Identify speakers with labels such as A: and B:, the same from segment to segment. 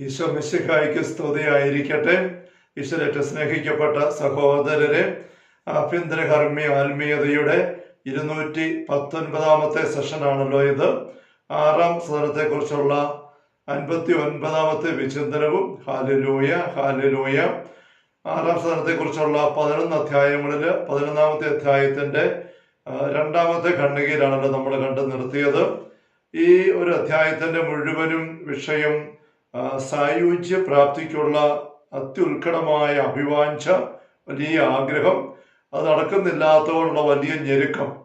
A: ഈശോ മിശിഹായിക്ക് സ്തുതിയായിരിക്കട്ടെ. ഈശ്വരറ്റ് സ്നേഹിക്കപ്പെട്ട സഹോദരരെ ആഭ്യന്തര കർമ്മി ആത്മീയതയുടെ ഇരുന്നൂറ്റി പത്തൊൻപതാമത്തെ സെഷനാണല്ലോ ഇത്. ആറാം സദനത്തെക്കുറിച്ചുള്ള അൻപത്തി ഒൻപതാമത്തെ വിചിന്തനവും. Hallelujah hallelujah. ആറാം സദനത്തെക്കുറിച്ചുള്ള പതിനൊന്ന് അധ്യായങ്ങളിൽ പതിനൊന്നാമത്തെ അധ്യായത്തിന്റെ രണ്ടാമത്തെ ഖണ്ഡികയിലാണല്ലോ നമ്മൾ കണ്ടു നിർത്തിയത്. ഈ ഒരു അധ്യായത്തിന്റെ മുഴുവനും വിഷയം സായുജ്യ പ്രാപ്തിക്കുള്ള അത്യുൽക്കടമായ അഭിവാഞ്ച വലിയ ആഗ്രഹം അത് നടക്കുന്നില്ലാത്തതുകൊണ്ടുള്ള വലിയ ഞെരുക്കം.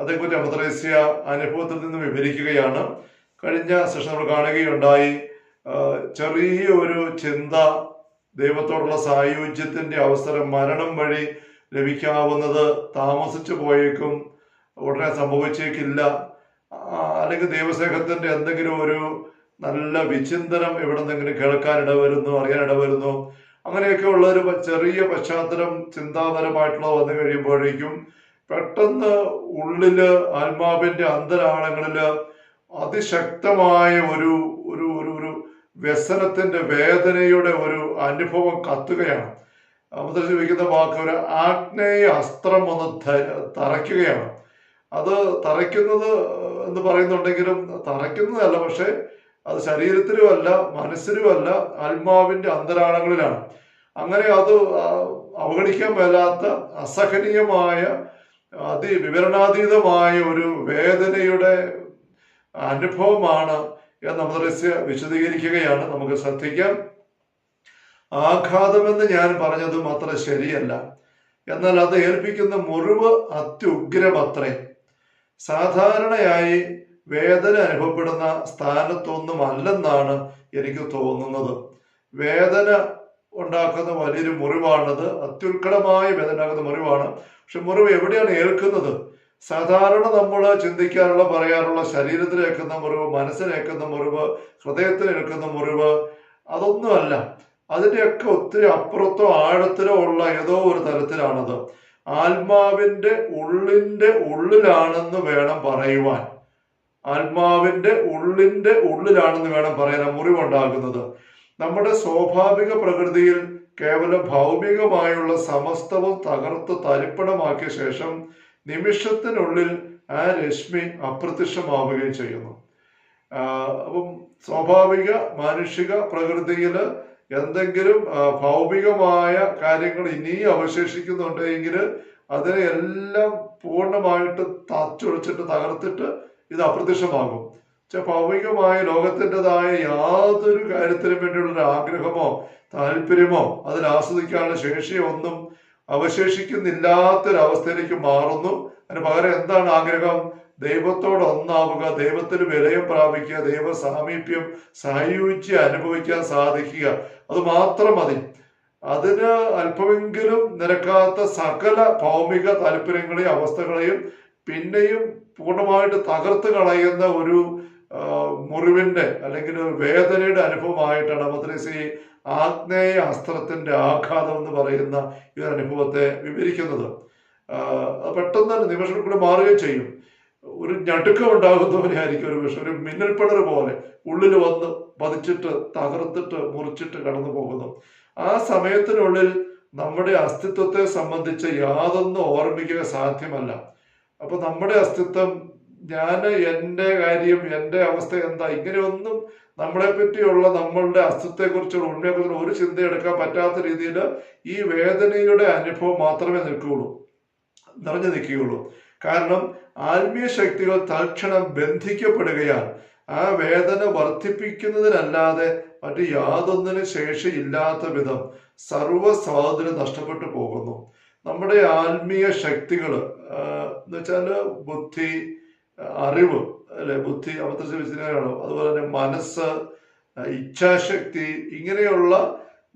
A: അതേക്കുറിച്ച് അമദ്രേസ്യ അനുഭവത്തിൽ നിന്ന് വിവരിക്കുകയാണ്. കഴിഞ്ഞ സെഷൻ നമ്മൾ കാണുകയുണ്ടായി ചെറിയ ഒരു ചിന്ത ദൈവത്തോടുള്ള സായുജ്യത്തിന്റെ അവസരം മരണം വഴി ലഭിക്കാവുന്നത് താമസിച്ചു പോയേക്കും ഉടനെ സംഭവിച്ചേക്കില്ല. അല്ലെങ്കിൽ ദൈവസ്നേഹത്തിന്റെ എന്തെങ്കിലും ഒരു നല്ല വിചിന്തനം എവിടെ നിന്നെങ്കിലും കേൾക്കാൻ ഇടവരുന്നു അറിയാൻ ഇടവരുന്നു. അങ്ങനെയൊക്കെ ഉള്ള ഒരു ചെറിയ പശ്ചാത്തലം ചിന്താപരമായിട്ടുള്ള വന്നു കഴിയുമ്പോഴേക്കും പെട്ടെന്ന് ഉള്ളിൽ ആത്മാവിന്റെ അന്തരാളങ്ങളിൽ അതിശക്തമായ ഒരു ഒരു ഒരു വ്യസനത്തിന്റെ വേദനയുടെ ഒരു അനുഭവം കത്തുകയാണ്. അവതരിപ്പിക്കുന്ന വാക്ക് ഒരു ആഗ്നേയ അസ്ത്രം ഒന്ന് തറയ്ക്കുകയാണ്. അത് തറയ്ക്കുന്നത് എന്ന് പറയുന്നുണ്ടെങ്കിലും തറയ്ക്കുന്നതല്ല പക്ഷെ അത് ശരീരത്തിലുമല്ല മനസ്സിലുമല്ല ആത്മാവിന്റെ അന്തരാളങ്ങളിലാണ്. അങ്ങനെ അത് അവഗണിക്കാൻ മേലാത്ത അസഹനീയമായ അതിവിവരണാതീതമായ ഒരു വേദനയുടെ അനുഭവമാണ് എന്ന് മദ്രസ്യ വിശദീകരിക്കുകയാണ്. നമുക്ക് ശ്രദ്ധിക്കാം. ആഘാതമെന്ന് ഞാൻ പറഞ്ഞതും അത്ര ശരിയല്ല. എന്നാൽ അത് ഏൽപ്പിക്കുന്ന മുറിവ് അത്യുഗ്രമത്രേ. സാധാരണയായി വേദന അനുഭവപ്പെടുന്ന സ്ഥാനത്തൊന്നും അല്ലെന്നാണ് എനിക്ക് തോന്നുന്നത്. വേദന ഉണ്ടാക്കുന്ന വലിയൊരു മുറിവാണത്. അത്യുൽക്കടമായ വേദന ഉണ്ടാക്കുന്ന മുറിവാണ്. പക്ഷെ മുറിവ് എവിടെയാണ് ഏൽക്കുന്നത്? സാധാരണ നമ്മൾ ചിന്തിക്കാനുള്ള പറയാനുള്ള ശരീരത്തിലേക്കുന്ന മുറിവ് മനസ്സിലേക്കുന്ന മുറിവ് ഹൃദയത്തിലേക്കുന്ന മുറിവ് അതൊന്നുമല്ല. അതിന്റെയൊക്കെ ഒത്തിരി അപ്പുറത്തോ ആഴത്തിലോ ഉള്ള ഏതോ ഒരു തരത്തിലാണത്. ആത്മാവിന്റെ ഉള്ളിന്റെ ഉള്ളിലാണെന്ന് വേണം പറയുവാൻ. ആത്മാവിന്റെ ഉള്ളിന്റെ ഉള്ളിലാണെന്ന് വേണം പറയാൻ മുറിവുണ്ടാകുന്നത് നമ്മുടെ സ്വാഭാവിക പ്രകൃതിയിൽ കേവലം ഭൗമികമായുള്ള സമസ്തവും തകർത്ത് തരിപ്പണമാക്കിയ ശേഷം നിമിഷത്തിനുള്ളിൽ ആ രശ്മി അപ്രത്യക്ഷമാവുകയും ചെയ്യുന്നു. അപ്പം സ്വാഭാവിക മാനുഷിക പ്രകൃതിയിൽ എന്തെങ്കിലും ഭൗമികമായ കാര്യങ്ങൾ ഇനിയും അവശേഷിക്കുന്നുണ്ടെങ്കിൽ അതിനെ എല്ലാം പൂർണമായിട്ട് തച്ചൊഴിച്ചിട്ട് തകർത്തിട്ട് ഇത് അപ്രത്യക്ഷമാകും. പക്ഷെ ഭൗമികമായ ലോകത്തിന്റെതായ യാതൊരു കാര്യത്തിനും വേണ്ടിയുള്ള ആഗ്രഹമോ താല്പര്യമോ അതിൽ ആസ്വദിക്കാനുള്ള ശേഷിയോ ഒന്നും അവശേഷിക്കുന്നില്ലാത്തൊരവസ്ഥയിലേക്ക് മാറുന്നു. അതിന് പകരം എന്താണ് ആഗ്രഹം? ദൈവത്തോട് ഒന്നാവുക ദൈവത്തിന് വിലയം പ്രാപിക്കുക ദൈവ സാമീപ്യം സായുജ്യം അനുഭവിക്കാൻ സാധിക്കുക. അത് മാത്രം മതി. അതിന് അല്പമെങ്കിലും നിരക്കാത്ത സകല ഭൗമിക താല്പര്യങ്ങളെയും അവസ്ഥകളെയും പിന്നെയും പൂർണമായിട്ട് തകർത്ത് കളയുന്ന ഒരു മുറിവിന്റെ അല്ലെങ്കിൽ ഒരു വേദനയുടെ അനുഭവമായിട്ടാണ് മദ്രസി ആഗ്നേയ അസ്ത്രത്തിന്റെ ആഘാതം എന്ന് പറയുന്ന ഈ അനുഭവത്തെ വിവരിക്കുന്നത്. പെട്ടെന്ന് തന്നെ നിമിഷം കൂടി മാറുകയും ചെയ്യും. ഒരു ഞടുക്കം ഉണ്ടാകുന്നവനായിരിക്കും ഒരു വിഷം. ഒരു മിന്നൽപ്പിണർ പോലെ ഉള്ളിൽ വന്ന് പതിച്ചിട്ട് തകർത്തിട്ട് മുറിച്ചിട്ട് കടന്നു പോകുന്നു. ആ സമയത്തിനുള്ളിൽ നമ്മുടെ അസ്തിത്വത്തെ സംബന്ധിച്ച് യാതൊന്നും ഓർമ്മിക്കുക സാധ്യമല്ല. അപ്പൊ നമ്മുടെ അസ്തിത്വം ഞാൻ എന്റെ കാര്യം എന്റെ അവസ്ഥ എന്താ? ഇങ്ങനെയൊന്നും നമ്മളെ പറ്റിയുള്ള നമ്മളുടെ അസ്തിത്വത്തെക്കുറിച്ചുള്ള ഉണ്മയെക്കുറിച്ചുള്ള ഒരു ചിന്ത എടുക്കാൻ പറ്റാത്ത രീതിയിൽ ഈ വേദനയുടെ അനുഭവം മാത്രമേ നിൽക്കുകയുള്ളൂ. നിറഞ്ഞു നിൽക്കുകയുള്ളൂ. കാരണം ആത്മീയ ശക്തികൾ തൽക്ഷണം ബന്ധിക്കപ്പെടുകയാണ്. ആ വേദന വർദ്ധിപ്പിക്കുന്നതിനല്ലാതെ മറ്റു യാതൊന്നിനും ശേഷിയില്ലാത്ത വിധം സർവസ്വാതന്ത്ര്യം നഷ്ടപ്പെട്ടു പോകുന്നു. നമ്മുടെ ആത്മീയ ശക്തികൾ എന്ന് വെച്ചാൽ ബുദ്ധി അറിവ് അല്ലെ? ബുദ്ധി അബദ്ധ വിശദീകരണം അതുപോലെ തന്നെ മനസ്സ് ഇച്ഛാശക്തി ഇങ്ങനെയുള്ള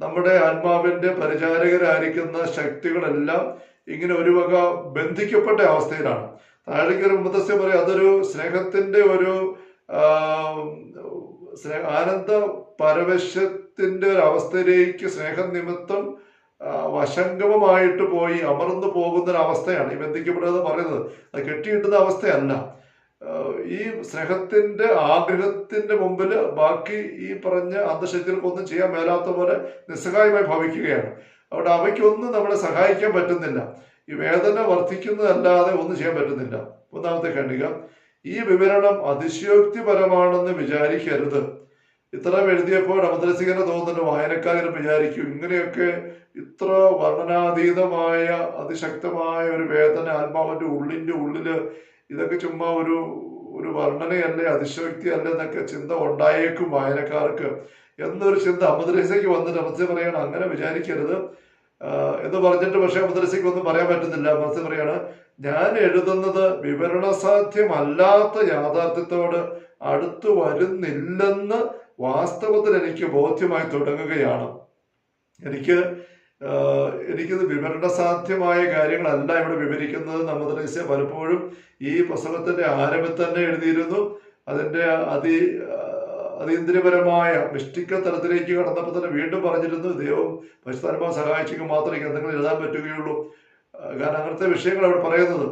A: നമ്മുടെ ആത്മാവിന്റെ പരിചാരകരായിരിക്കുന്ന ശക്തികളെല്ലാം ഇങ്ങനെ ഒരു വക ബന്ധിക്കപ്പെട്ട അവസ്ഥയിലാണ്. താഴേക്ക് ഒരു മുത്തസ്യം പറയും അതൊരു സ്നേഹത്തിന്റെ ഒരു ആനന്ദ പരവശ്യത്തിന്റെ ഒരു അവസ്ഥയിലേക്ക് സ്നേഹം നിമിത്തം വശംഗമമായിട്ട് പോയി അമർന്നു പോകുന്ന ഒരു അവസ്ഥയാണ് ഈ ബന്ധിക്കപ്പെടുന്നത് പറയുന്നത്. അത് കെട്ടിയിട്ടുന്ന അവസ്ഥയല്ല. ഈ സ്നേഹത്തിന്റെ ആഗ്രഹത്തിന്റെ മുമ്പിൽ ബാക്കി ഈ പറഞ്ഞ അന്ധശക്തികൾക്കൊന്നും ചെയ്യാൻ മേലാത്ത പോലെ നിസ്സഹായമായി ഭവിക്കുകയാണ്. അവിടെ അവയ്ക്കൊന്നും നമ്മളെ സഹായിക്കാൻ പറ്റുന്നില്ല. ഈ വേദന വർദ്ധിക്കുന്നതല്ലാതെ ഒന്നും ചെയ്യാൻ പറ്റുന്നില്ല. ഒന്നാമത്തെ ഖണ്ഡിക ഈ വിവരണം അതിശയോക്തിപരമാണെന്ന് വിചാരിക്കരുത്. ഇത്രയും എഴുതിയപ്പോൾ അമദ്രസികനെ തോന്നുന്നു വായനക്കാരൻ വിചാരിക്കും ഇങ്ങനെയൊക്കെ ഇത്ര വർണനാതീതമായ അതിശക്തമായ ഒരു വേദന ആത്മാവിന്റെ ഉള്ളിന്റെ ഉള്ളിൽ ഇതൊക്കെ ചുമ്മാ ഒരു ഒരു വർണനയല്ലേ അതിശയോക്തി അല്ലേ എന്നൊക്കെ ചിന്ത ഉണ്ടായേക്കും വായനക്കാർക്ക്. എന്നൊരു ചിന്ത അമദ്രസയ്ക്ക് വന്നിട്ട് അമദ്രസ പറയണം അങ്ങനെ വിചാരിക്കരുത്. എന്ന് പറഞ്ഞിട്ട് പക്ഷെ അമദ്രസയ്ക്ക് ഒന്നും പറയാൻ പറ്റുന്നില്ല. അമദ്രസ പറയാണ് ഞാൻ എഴുതുന്നത് വിവരണ വിവരണസാധ്യമല്ലാത്ത യാഥാർത്ഥ്യത്തോട് അടുത്തു വരുന്നില്ലെന്ന് വാസ്തവത്തിൽ എനിക്ക് ബോധ്യമായി തുടങ്ങുകയാണ്. എനിക്ക് എനിക്കിത് വിവരണ സാധ്യമായ കാര്യങ്ങളല്ല ഇവിടെ വിവരിക്കുന്നത് നമ്മദ്രേസ്യ പലപ്പോഴും ഈ പുസ്തകത്തിന്റെ ആരംഭത്തിൽ തന്നെ എഴുതിയിരുന്നു. അതിന്റെ അതി അതീന്ദ്രിയപരമായ മിഷ്ടിക്ക തലത്തിലേക്ക് കടന്നപ്പോൾ തന്നെ വീണ്ടും പറഞ്ഞിരുന്നു ദൈവം പരിസ്ഥാനമാ സഹായിച്ചെങ്കിൽ മാത്രമേ ഗ്രന്ഥങ്ങൾ എഴുതാൻ പറ്റുകയുള്ളൂ. കാരണം അങ്ങനത്തെ വിഷയങ്ങൾ അവിടെ പറയുന്നത്.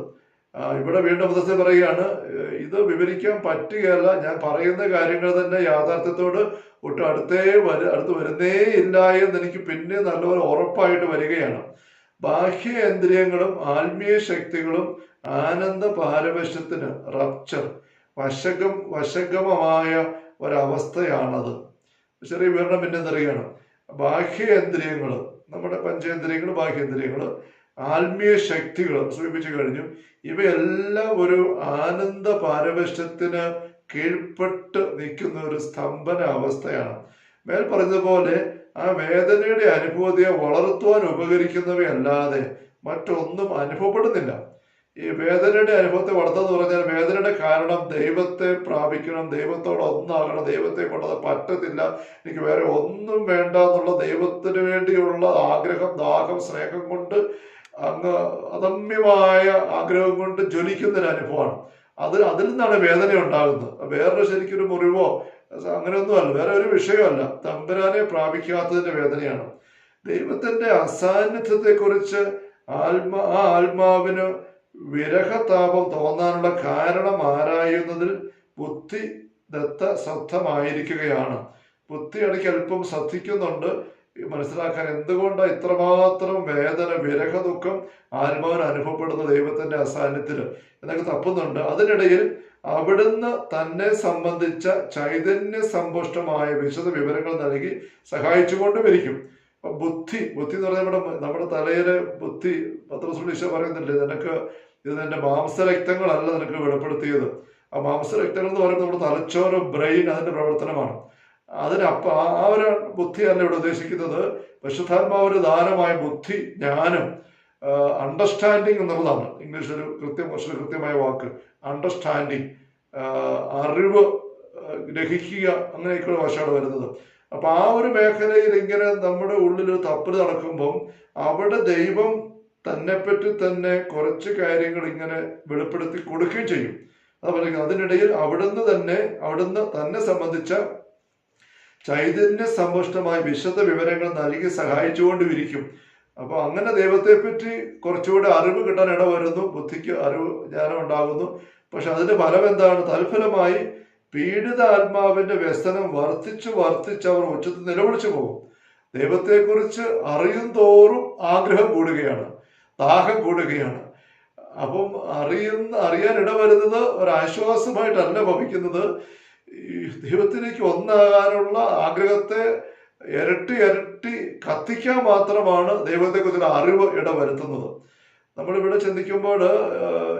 A: ഇവിടെ വീണ്ടും മതസ്ഥ പറയുകയാണ് ഇത് വിവരിക്കാൻ പറ്റുകയല്ല. ഞാൻ പറയുന്ന കാര്യങ്ങൾ തന്നെ യാഥാർത്ഥ്യത്തോട് ഒട്ടും അടുത്തേ വര അടുത്ത് വരുന്നേ ഇല്ല എന്ന് എനിക്ക് പിന്നെ നല്ലപോലെ ഉറപ്പായിട്ട് വരികയാണ്. ബാഹ്യേന്ദ്രിയങ്ങളും ആത്മീയ ശക്തികളും ആനന്ദ പാരവശ്യത്തിന് റപ്ചർ വശകം വശഗമമായ ഒരവസ്ഥയാണത്. ചെറിയ വിവരണം പിന്നെ ബാഹ്യേന്ദ്രിയങ്ങൾ നമ്മുടെ പഞ്ചേന്ദ്രിയങ്ങൾ ബാഹ്യേന്ദ്രിയങ്ങൾ ആത്മീയ ശക്തികൾ സൂചിപ്പിച്ചു കഴിഞ്ഞു. ഇവയെല്ലാം ഒരു ആനന്ദ പാരവശ്യത്തിന് കീഴ്പ്പെട്ട് നിൽക്കുന്ന ഒരു സ്തംഭന അവസ്ഥയാണ്. മേൽ പറഞ്ഞതുപോലെ ആ വേദനയുടെ അനുഭൂതിയെ വളർത്തുവാൻ ഉപകരിക്കുന്നവയല്ലാതെ മറ്റൊന്നും അനുഭവപ്പെടുന്നില്ല. ഈ വേദനയുടെ അനുഭവത്തെ വളർത്തുക പറഞ്ഞാൽ വേദനയുടെ കാരണം ദൈവത്തെ പ്രാപിക്കണം ദൈവത്തോട് ഒന്നാകണം ദൈവത്തെ കൊണ്ടത് പറ്റത്തില്ല എനിക്ക് വേറെ ഒന്നും വേണ്ട എന്നുള്ള ദൈവത്തിന് വേണ്ടിയുള്ള ആഗ്രഹം ദാഹം സ്നേഹം കൊണ്ട് അങ്ങ് അദമ്യമായ ആഗ്രഹം കൊണ്ട് ജ്വലിക്കുന്ന ഒരു അനുഭവമാണ്. അത് അതിൽ നിന്നാണ് വേദന ഉണ്ടാകുന്നത്. വേറൊരു ശരിക്കൊരു മുറിവോ അങ്ങനെയൊന്നുമല്ല. വേറെ ഒരു വിഷയമല്ല. തമ്പുരാനെ പ്രാപിക്കാത്തതിന്റെ വേദനയാണ്. ദൈവത്തിന്റെ അസാന്നിധ്യത്തെക്കുറിച്ച് ആത്മാ ആ ആത്മാവിന് വിരഹതാപം തോന്നാനുള്ള കാരണം ആരായുന്നതിൽ ബുദ്ധി ദത്ത ശ്രദ്ധമായിരിക്കുകയാണ് ബുദ്ധി ഇടയ്ക്ക് അല്പം ശ്രദ്ധിക്കുന്നുണ്ട്. മനസ്സിലാക്കാൻ എന്തുകൊണ്ടാണ് ഇത്രമാത്രം വേദന വിരഹ ദുഃഖം ആത്മാവിന് അനുഭവപ്പെടുന്ന ദൈവത്തിന്റെ അസാന്നിധ്യത്തിൽ? എന്നൊക്കെ തപ്പുന്നുണ്ട്. അതിനിടയിൽ അവിടുന്ന് തന്നെ സംബന്ധിച്ച ചൈതന്യ സമ്പുഷ്ടമായ വിശദ വിവരങ്ങൾ നൽകി സഹായിച്ചുകൊണ്ടും ഇരിക്കും ബുദ്ധി ബുദ്ധി എന്ന് പറഞ്ഞാൽ നമ്മുടെ നമ്മുടെ തലയിലെ ബുദ്ധി പത്രസുളീശ പറയുന്നില്ലേ നിനക്ക് ഇത് നിന്റെ മാംസരക്തങ്ങളല്ല നിനക്ക് വെളിപ്പെടുത്തിയത്. ആ മാംസരക്തങ്ങൾ എന്ന് പറയുമ്പോൾ നമ്മുടെ തലച്ചോറ് ബ്രെയിൻ അതിന്റെ പ്രവർത്തനമാണ്. അതിനപ്പ ആ- ഒരു ബുദ്ധിയല്ല ഇവിടെ ഉദ്ദേശിക്കുന്നത് പരിശുദ്ധാത്മാവിന് ദാനമായ ബുദ്ധി ജ്ഞാനം അണ്ടർസ്റ്റാൻഡിങ് എന്നുള്ളതാണ്. ഇംഗ്ലീഷ് ഒരു കൃത്യം കുറച്ച് കൃത്യമായ വാക്ക്. അണ്ടർസ്റ്റാൻഡിങ് അറിവ് ഗ്രഹിക്കുക അങ്ങനെയൊക്കെയുള്ള ഭാഷയാണ് വരുന്നത്. അപ്പൊ ആ ഒരു മേഖലയിൽ ഇങ്ങനെ നമ്മുടെ ഉള്ളിൽ ഒരു നടക്കുമ്പം അവിടെ ദൈവം തന്നെപ്പറ്റി തന്നെ കുറച്ച് കാര്യങ്ങൾ ഇങ്ങനെ വെളിപ്പെടുത്തി കൊടുക്കുകയും ചെയ്യും. അത് അതിനിടയിൽ അവിടുന്ന് തന്നെ അവിടുന്ന് തന്നെ സംബന്ധിച്ച ചൈതന്യ സമ്പുഷ്ടമായ വിശദ വിവരങ്ങൾ നൽകി സഹായിച്ചുകൊണ്ടിരിക്കും. അപ്പൊ അങ്ങനെ ദൈവത്തെ പറ്റി കുറച്ചുകൂടി അറിവ് കിട്ടാൻ ഇട വരുന്നു ബുദ്ധിക്ക് അറിവ് ജ്ഞാനം ഉണ്ടാകുന്നു. പക്ഷെ അതിന്റെ ഫലം എന്താണ്? തൽഫലമായി പീഡിത ആത്മാവിന്റെ വ്യസനം വർദ്ധിച്ചു വർദ്ധിച്ച് അവർ ഉച്ചത്തിൽ നിലവിളിച്ചു പോകും. ദൈവത്തെക്കുറിച്ച് അറിയും തോറും ആഗ്രഹം കൂടുകയാണ്. ദാഹം കൂടുകയാണ്. അപ്പം അറിയുന്ന അറിയാൻ ഇടവരുന്നത് ഒരാശ്വാസമായിട്ടല്ല ഭവിക്കുന്നത്. ഈ ദൈവത്തിലേക്ക് ഒന്നാകാനുള്ള ആഗ്രഹത്തെ ഇരട്ടി ഇരട്ടി കത്തിക്കാൻ മാത്രമാണ് ദൈവത്തെക്കുറിച്ചുള്ള അറിവ് ഇടവരുത്തുന്നത്. നമ്മളിവിടെ ചിന്തിക്കുമ്പോൾ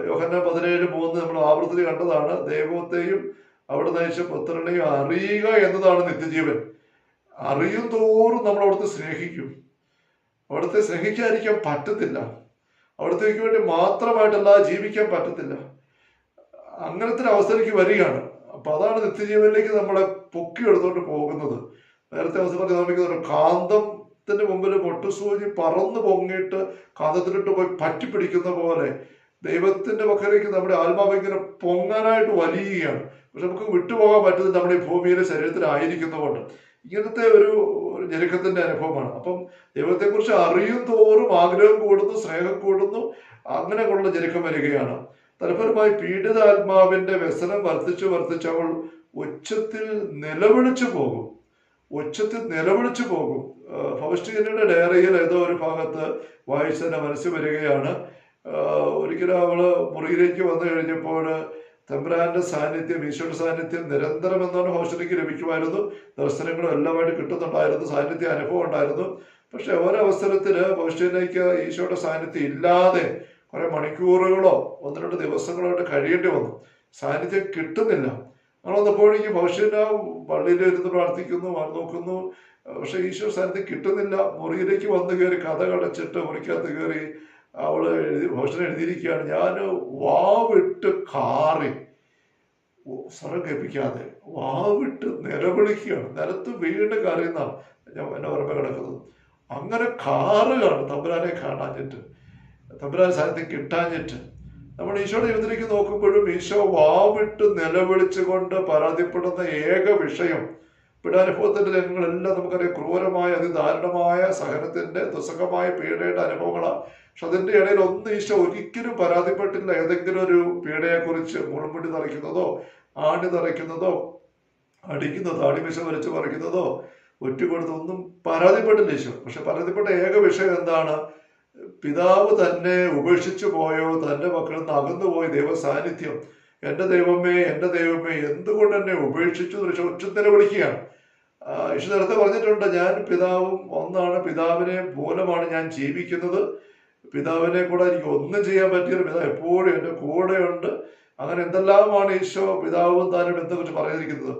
A: യോഹന്ന പതിനേഴ് മൂന്ന് നമ്മൾ ആവൃത്തി കണ്ടതാണ് ദൈവത്തെയും അവിടെ നയിച്ച പുത്രനെയും അറിയുക എന്നതാണ് നിത്യജീവൻ. അറിയും തോറും നമ്മൾ അവിടുത്തെ സ്നേഹിക്കും. അവിടുത്തെ സ്നേഹിക്കാതിരിക്കാൻ പറ്റത്തില്ല. അവിടത്തേക്ക് വേണ്ടി മാത്രമായിട്ടല്ല ജീവിക്കാൻ പറ്റത്തില്ല. അങ്ങനത്തെ അവസ്ഥയിലേക്ക് വരികയാണ്. അപ്പൊ അതാണ് നിത്യജീവനിലേക്ക് നമ്മളെ പൊക്കിയെടുത്തോണ്ട് പോകുന്നത്. നേരത്തെ അവസ്ഥ പറഞ്ഞ നമുക്ക് കാന്തത്തിന്റെ മുമ്പിൽ മൊട്ടുസൂചി പറന്നു പൊങ്ങിയിട്ട് കാന്തത്തിലിട്ട് പോയി പറ്റിപ്പിടിക്കുന്ന പോലെ ദൈവത്തിന്റെ പക്കലേക്ക് നമ്മുടെ ആത്മാവ് ഇങ്ങനെ പൊങ്ങാനായിട്ട് വലിയുകയാണ്. പക്ഷെ നമുക്ക് വിട്ടുപോകാൻ പറ്റുന്നത് നമ്മുടെ ഈ ഭൂമിയിലെ ശരീരത്തിലായിരിക്കുന്നതുകൊണ്ട്. ഇങ്ങനത്തെ ഒരു ഞെരുക്കത്തിന്റെ അനുഭവമാണ്. അപ്പം ദൈവത്തെക്കുറിച്ച് അറിയും തോറും ആഗ്രഹം കൂടുന്നു സ്നേഹം കൂടുന്നു അങ്ങനെയുള്ള ഞെരുക്കം വരികയാണ്. തലഫലമായി പീഡിതാത്മാവിന്റെ വ്യസനം വർദ്ധിച്ചു വർദ്ധിച്ച് അവൾ ഉച്ചത്തിൽ നിലവിളിച്ചു പോകും. ഉച്ചത്തിൽ നിലവിളിച്ചു പോകും. ഫൗസ്റ്റിനിയുടെ ഡയറിയിൽ ഏതോ ഒരു ഭാഗത്ത് വായിച്ചതിന്റെ മനസ്സിൽ വരികയാണ്. ഒരിക്കലും അവൾ മുറിയിലേക്ക് വന്നു കഴിഞ്ഞപ്പോൾ തമ്പുരാന്റെ സാന്നിധ്യം ഈശോയുടെ സാന്നിധ്യം നിരന്തരം എന്നാണ് ഹോസ്റ്റലിലേക്ക് ലഭിക്കുമായിരുന്നു. ദർശനങ്ങളും എല്ലാമായിട്ട് കിട്ടുന്നുണ്ടായിരുന്നു. സാന്നിധ്യ അനുഭവം ഉണ്ടായിരുന്നു. പക്ഷെ ഒരവസരത്തിൽ ഹോസ്റ്റലിലേക്ക് ഈശോയുടെ സാന്നിധ്യം ഇല്ലാതെ കുറെ മണിക്കൂറുകളോ ഒന്ന് രണ്ട് ദിവസങ്ങളോ ആയിട്ട് കഴിയേണ്ടി വന്നു. സാന്നിധ്യം കിട്ടുന്നില്ല. അങ്ങനെ വന്നപ്പോഴേക്കും ഭവിഷ്യന പള്ളിയിൽ ഇരുന്ന് പ്രാർത്ഥിക്കുന്നു നോക്കുന്നു. പക്ഷെ ഈശ്വര സാന്നിധ്യം കിട്ടുന്നില്ല. മുറിയിലേക്ക് വന്നു കയറി കഥ കടച്ചിട്ട് മുറിക്കകത്ത് കയറി അവൾ എഴുതി ഭവിഷ്യൻ എഴുതിയിരിക്കുകയാണ്. ഞാൻ വാവിട്ട് കാറി സ്വരം കേൾപ്പിക്കാതെ വാവിട്ട് നിലവിളിക്കുകയാണ്. നിലത്ത് വീണ് കരയുന്നതാണ് ഞാൻ എന്നെ ഓർമ്മ കിടക്കുന്നത് അങ്ങനെ കാറുകയാണ് തമ്പുരാനെ കാണാഞ്ഞിട്ട്. തമ്പുരാൻ സാന്നിധ്യം കിട്ടാഞ്ഞിട്ട് നമ്മൾ ഈശോയുടെ ജീവിതത്തിലേക്ക് നോക്കുമ്പോഴും ഈശോ വാവിട്ട് നിലവിളിച്ചുകൊണ്ട് പരാതിപ്പെടുന്ന ഏക വിഷയം പീഡാനുഭവത്തിന്റെ രംഗങ്ങളെല്ലാം നമുക്കറിയാം. ക്രൂരമായ അതിദാരുണമായ സഹനത്തിന്റെ ദുസ്സഹമായ പീഡയുടെ അനുഭവങ്ങളാണ് പക്ഷെ അതിന്റെ ഇടയിൽ ഒന്ന് ഈശോ ഒരിക്കലും പരാതിപ്പെട്ടില്ല. ഏതെങ്കിലും ഒരു പീഡയെക്കുറിച്ച് മുൾമുടി തറയ്ക്കുന്നതോ ആണി തറയ്ക്കുന്നതോ അടിക്കുന്നതോ അടിമിശ വലിച്ചു പറിക്കുന്നതോ ഒറ്റ കൊടുത്തൊന്നും പരാതിപ്പെട്ടില്ല ഈശോ. പക്ഷെ പരാതിപ്പെട്ട ഏക വിഷയം എന്താണ്? പിതാവ് തന്നെ ഉപേക്ഷിച്ചു പോയോ? തന്റെ മക്കളിൽ നിന്ന് അകന്നു പോയ ദൈവ സാന്നിധ്യം എന്റെ ദൈവമേ എന്റെ ദൈവമേ എന്തുകൊണ്ട് എന്നെ ഉപേക്ഷിച്ചു എന്ന് ഉച്ചത്തിനെ വിളിക്കുകയാണ്. യേശു നേരത്തെ പറഞ്ഞിട്ടുണ്ട് ഞാൻ പിതാവും ഒന്നാണ് പിതാവിനെ മൂലമാണ് ഞാൻ ജീവിക്കുന്നത്. പിതാവിനെ കൂടെ എനിക്ക് ഒന്നും ചെയ്യാൻ പറ്റിയ പിതാവ് എപ്പോഴും എന്റെ കൂടെയുണ്ട്. അങ്ങനെ എന്തെല്ലാമാണ് ഈശോ പിതാവും താനും എന്തെക്കുറിച്ച് പറഞ്ഞിരിക്കുന്നത്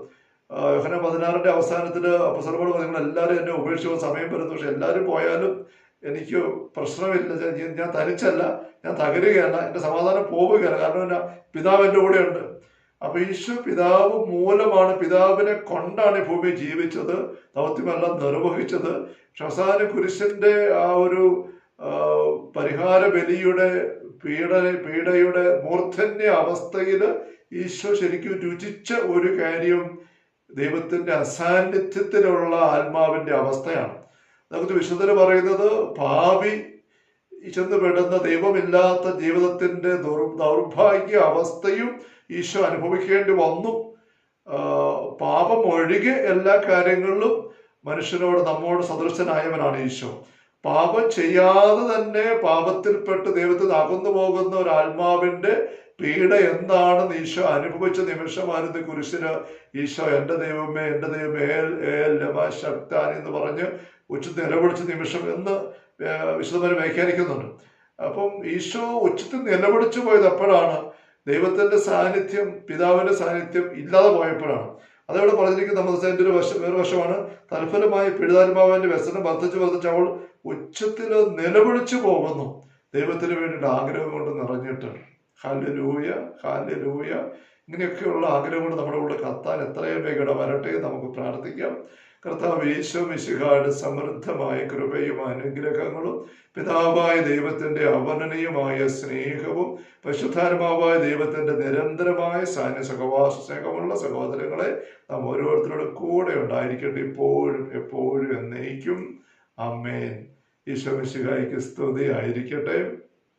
A: യോഹന പതിനാറിന്റെ അവസാനത്തിൽ അപ്പസറോട് നിങ്ങൾ എല്ലാവരും എന്നെ ഉപേക്ഷിച്ച സമയം വരുന്നു പക്ഷെ എല്ലാവരും പോയാലും എനിക്ക് പ്രശ്നമില്ല ഞാൻ- തനിച്ചല്ല ഞാൻ തകരുകയല്ല എന്റെ സമാധാനം പോവുകയല്ല. കാരണം എന്നാ പിതാവ് എന്റെ ഉണ്ട് അപ്പൊ ഈശോ പിതാവ് മൂലമാണ് പിതാവിനെ കൊണ്ടാണ് ഈ ഭൂമി ജീവിച്ചത് ദൗത്യമെല്ലാം നിർവഹിച്ചത്. ഷസാന കുരിശന്റെ ആ ഒരു പരിഹാര ബലിയുടെ പീഡ പീഡയുടെ മൂർധന്യ അവസ്ഥയിൽ ഈശോ ശരിക്കും രുചിച്ച ഒരു കാര്യം ദൈവത്തിന്റെ അസാന്നിധ്യത്തിലുള്ള ആത്മാവിന്റെ അവസ്ഥയാണ്. നമുക്ക് വിശുദ്ധന് പറയുന്നത് ഭാവി ചെന്ന് പെടുന്ന ദൈവമില്ലാത്ത ജീവിതത്തിന്റെ ദുർ ദൗർഭാഗ്യ അവസ്ഥയും ഈശോ അനുഭവിക്കേണ്ടി വന്നു. പാപം ഒഴികെ എല്ലാ കാര്യങ്ങളിലും മനുഷ്യനോട് നമ്മോട് സദൃശനായവനാണ് ഈശോ. പാപം ചെയ്യാതെ തന്നെ പാപത്തിൽപ്പെട്ട് ദൈവത്തിൽ അകന്നു പോകുന്ന ഒരു ആത്മാവിന്റെ പീഡ എന്താണെന്ന് ഈശോ അനുഭവിച്ച നിമിഷമായിരുന്നു കുരിശിന് ഈശോ എന്റെ ദൈവമേ എന്റെ ദൈവമേ ശക്താൻ എന്ന് പറഞ്ഞ് ഉച്ചത്തിൽ നിലവിളിച്ച നിമിഷം എന്ന് വിശദമായി വ്യാഖ്യാനിക്കുന്നുണ്ട്. അപ്പം ഈശോ ഉച്ചത്തിൽ നിലവിളിച്ചു പോയത് എപ്പോഴാണ് ദൈവത്തിന്റെ സാന്നിധ്യം പിതാവിന്റെ സാന്നിധ്യം ഇല്ലാതെ പോയപ്പോഴാണ്. അതവിടെ പറഞ്ഞിരിക്കുന്ന നമ്മുടെ ഒരു വശം വേറെ വശമാണ്. തൽഫലമായി പിഴുതാത്മാവിന്റെ വ്യസനം വർദ്ധിച്ച് വർദ്ധിച്ച് അവൾ ഉച്ചത്തിൽ നിലവിളിച്ചു പോകുന്നു. ദൈവത്തിന് വേണ്ടിയിട്ട് ആഗ്രഹം കൊണ്ട് നിറഞ്ഞിട്ട്. ഹാലലൂയ ഹാലലൂയ ഇങ്ങനെയൊക്കെയുള്ള ആഗ്രഹങ്ങൾ നമ്മുടെ ഉള്ളിൽ കത്താൻ എത്രയും വേഗം വരട്ടെ നമുക്ക് പ്രാർത്ഥിക്കാം. കർത്താവ് യേശോ മിശിഹാട് സമൃദ്ധമായ കൃപയും അനുഗ്രഹങ്ങളും പിതാവായ ദൈവത്തിന്റെ അവർണനീയമായ സ്നേഹവും പശുധാരമാവായ ദൈവത്തിന്റെ നിരന്തരമായ സാന്യ സഹവാസ സ്നേഹമുള്ള സഹോദരങ്ങളെ നാം ഓരോരുത്തരോടും കൂടെ ഉണ്ടായിരിക്കട്ടെ. ഇപ്പോഴും എപ്പോഴും എന്നേക്കും. അമ്മേൻ ഈശോ മിശിഹായ്ക്ക് സ്തുതി ആയിരിക്കട്ടെ